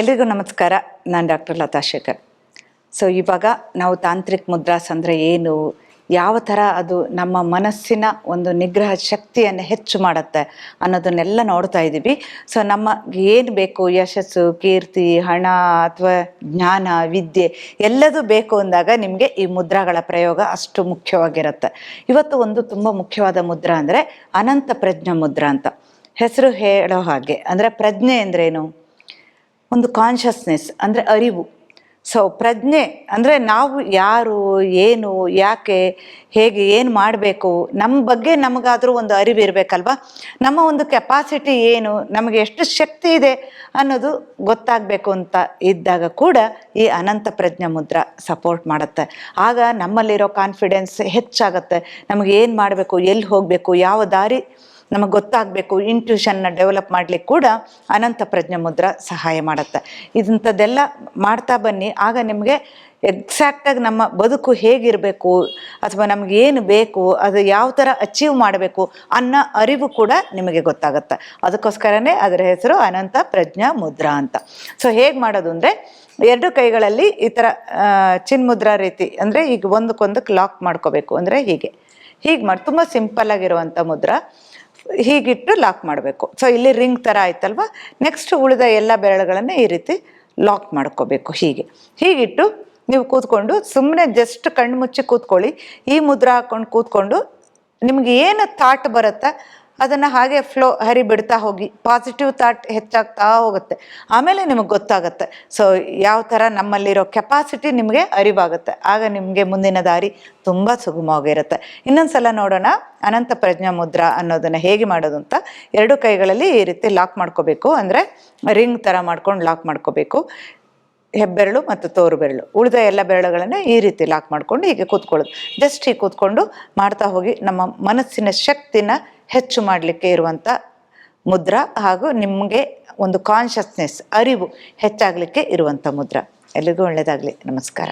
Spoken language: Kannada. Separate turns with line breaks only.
ಎಲ್ರಿಗೂ ನಮಸ್ಕಾರ. ನಾನು ಡಾಕ್ಟರ್ ಲತಾ ಶೇಖರ್. ಸೊ ಇವಾಗ ನಾವು ತಾಂತ್ರಿಕ ಮುದ್ರಾಸ್ ಅಂದರೆ ಏನು? ಯಾವ ಥರ ಅದು ನಮ್ಮ ಮನಸ್ಸಿನ ಒಂದು ನಿಗ್ರಹ ಶಕ್ತಿಯನ್ನು ಹೆಚ್ಚು ಮಾಡುತ್ತೆ ಅನ್ನೋದನ್ನೆಲ್ಲ ನೋಡ್ತಾ ಇದ್ದೀವಿ. ಸೊ ನಮ್ಮ ಏನು ಬೇಕು? ಯಶಸ್ಸು, ಕೀರ್ತಿ, ಹಣ ಅಥವಾ ಜ್ಞಾನ, ವಿದ್ಯೆ ಎಲ್ಲದೂ ಬೇಕು ಅಂದಾಗ ನಿಮಗೆ ಈ ಮುದ್ರಾಗಳ ಪ್ರಯೋಗ ಅಷ್ಟು ಮುಖ್ಯವಾಗಿರುತ್ತೆ. ಇವತ್ತು ಒಂದು ತುಂಬ ಮುಖ್ಯವಾದ ಮುದ್ರಾ ಅಂದರೆ ಅನಂತ ಪ್ರಜ್ಞಾ ಮುದ್ರಾ ಅಂತ. ಹೆಸರು ಹೇಳೋ ಹಾಗೆ. ಅಂದರೆ ಪ್ರಜ್ಞೆ ಅಂದ್ರೇನು? ಒಂದು ಕಾನ್ಷಿಯಸ್ನೆಸ್ ಅಂದರೆ ಅರಿವು. ಸೊ ಪ್ರಜ್ಞೆ ಅಂದರೆ ನಾವು ಯಾರು, ಏನು, ಯಾಕೆ, ಹೇಗೆ, ಏನು ಮಾಡಬೇಕು ನಮ್ಮ ಬಗ್ಗೆ ನಮಗಾದರೂ ಒಂದು ಅರಿವು ಇರಬೇಕಲ್ವ? ನಮ್ಮ ಒಂದು ಕೆಪಾಸಿಟಿ ಏನು, ನಮಗೆ ಎಷ್ಟು ಶಕ್ತಿ ಇದೆ ಅನ್ನೋದು ಗೊತ್ತಾಗಬೇಕು ಅಂತ ಇದ್ದಾಗ ಕೂಡ ಈ ಅನಂತ ಪ್ರಜ್ಞೆ ಮುದ್ರ ಸಪೋರ್ಟ್ ಮಾಡುತ್ತೆ. ಆಗ ನಮ್ಮಲ್ಲಿರೋ ಕಾನ್ಫಿಡೆನ್ಸ್ ಹೆಚ್ಚಾಗತ್ತೆ. ನಮಗೆ ಏನು ಮಾಡಬೇಕು, ಎಲ್ಲಿ ಹೋಗಬೇಕು, ಯಾವ ದಾರಿ ನಮಗೆ ಗೊತ್ತಾಗಬೇಕು ಇಂಟ್ಯೂಷನ್ನ ಡೆವಲಪ್ ಮಾಡಲಿಕ್ಕೆ ಕೂಡ ಅನಂತ ಪ್ರಜ್ಞೆ ಮುದ್ರ ಸಹಾಯ ಮಾಡುತ್ತೆ. ಇಂಥದ್ದೆಲ್ಲ ಮಾಡ್ತಾ ಬನ್ನಿ. ಆಗ ನಿಮಗೆ ಎಕ್ಸಾಕ್ಟಾಗಿ ನಮ್ಮ ಬದುಕು ಹೇಗಿರಬೇಕು, ಅಥವಾ ನಮ್ಗೆ ಏನು ಬೇಕು, ಅದು ಯಾವ ಥರ ಅಚೀವ್ ಮಾಡಬೇಕು ಅನ್ನೋ ಅರಿವು ಕೂಡ ನಿಮಗೆ ಗೊತ್ತಾಗುತ್ತೆ. ಅದಕ್ಕೋಸ್ಕರನೇ ಅದರ ಹೆಸರು ಅನಂತ ಪ್ರಜ್ಞಾ ಮುದ್ರಾ ಅಂತ. ಸೊ ಹೇಗೆ ಮಾಡೋದು ಅಂದರೆ, ಎರಡು ಕೈಗಳಲ್ಲಿ ಈ ಥರ ಚಿನ್ಮುದ್ರಾ ರೀತಿ ಅಂದರೆ ಈಗ ಒಂದಕ್ಕೊಂದಕ್ಕೆ ಲಾಕ್ ಮಾಡ್ಕೋಬೇಕು ಅಂದರೆ ಹೀಗೆ. ಹೀಗೆ ಮಾಡಿ, ತುಂಬ ಸಿಂಪಲ್ ಆಗಿರುವಂಥ ಮುದ್ರಾ. ಹೀಗಿಟ್ಟು ಲಾಕ್ ಮಾಡಬೇಕು. ಸೊ ಇಲ್ಲಿ ರಿಂಗ್ ಥರ ಆಯ್ತಲ್ವ? ನೆಕ್ಸ್ಟ್ ಉಳಿದ ಎಲ್ಲ ಬೆರಳುಗಳನ್ನು ಈ ರೀತಿ ಲಾಕ್ ಮಾಡ್ಕೋಬೇಕು ಹೀಗೆ. ಹೀಗಿಟ್ಟು ನೀವು ಕೂತ್ಕೊಂಡು ಸುಮ್ಮನೆ ಜಸ್ಟ್ ಕಣ್ಣು ಮುಚ್ಚಿ ಕೂತ್ಕೊಳ್ಳಿ. ಈ ಮುದ್ರ ಹಾಕ್ಕೊಂಡು ಕೂತ್ಕೊಂಡು ನಿಮ್ಗೆ ಏನು ಥಾಟ್ ಬರುತ್ತಾ? ಅದನ್ನು ಹಾಗೆ ಫ್ಲೋ ಹರಿ ಬಿಡ್ತಾ ಹೋಗಿ ಪಾಸಿಟಿವ್ ಥಾಟ್ ಹೆಚ್ಚಾಗ್ತಾ ಹೋಗುತ್ತೆ. ಆಮೇಲೆ ನಿಮಗೆ ಗೊತ್ತಾಗುತ್ತೆ. ಸೊ ಯಾವ ಥರ ನಮ್ಮಲ್ಲಿರೋ ಕೆಪಾಸಿಟಿ ನಿಮಗೆ ಅರಿವಾಗುತ್ತೆ. ಆಗ ನಿಮಗೆ ಮುಂದಿನ ದಾರಿ ತುಂಬ ಸುಗಮವಾಗಿರುತ್ತೆ. ಇನ್ನೊಂದು ಸಲ ನೋಡೋಣ, ಅನಂತ ಪ್ರಜ್ಞಾ ಮುದ್ರಾ ಅನ್ನೋದನ್ನು ಹೇಗೆ ಮಾಡೋದು ಅಂತ. ಎರಡು ಕೈಗಳಲ್ಲಿ ಈ ರೀತಿ ಲಾಕ್ ಮಾಡ್ಕೋಬೇಕು. ಅಂದರೆ ರಿಂಗ್ ಥರ ಮಾಡ್ಕೊಂಡು ಲಾಕ್ ಮಾಡ್ಕೋಬೇಕು. ಹೆಬ್ಬೆರಳು ಮತ್ತು ತೋರು ಬೆರಳು. ಉಳಿದ ಎಲ್ಲ ಬೆರಳುಗಳನ್ನು ಈ ರೀತಿ ಲಾಕ್ ಮಾಡ್ಕೊಂಡು ಹೀಗೆ ಕೂತ್ಕೊಳ್ಳೋದು. ಜಸ್ಟ್ ಹೀಗೆ ಕೂತ್ಕೊಂಡು ಮಾಡ್ತಾ ಹೋಗಿ ನಮ್ಮ ಮನಸ್ಸಿನ ಶಕ್ತಿನ ಹೆಚ್ಚು ಮಾಡಲಿಕ್ಕೆ ಇರುವಂಥ ಮುದ್ರ ಹಾಗೂ ನಿಮಗೆ ಒಂದು ಕಾನ್ಷಿಯಸ್ನೆಸ್ ಅರಿವು ಹೆಚ್ಚಾಗಲಿಕ್ಕೆ ಇರುವಂಥ ಮುದ್ರ. ಎಲ್ಲಿಗೂ ಒಳ್ಳೆಯದಾಗಲಿ ನಮಸ್ಕಾರ.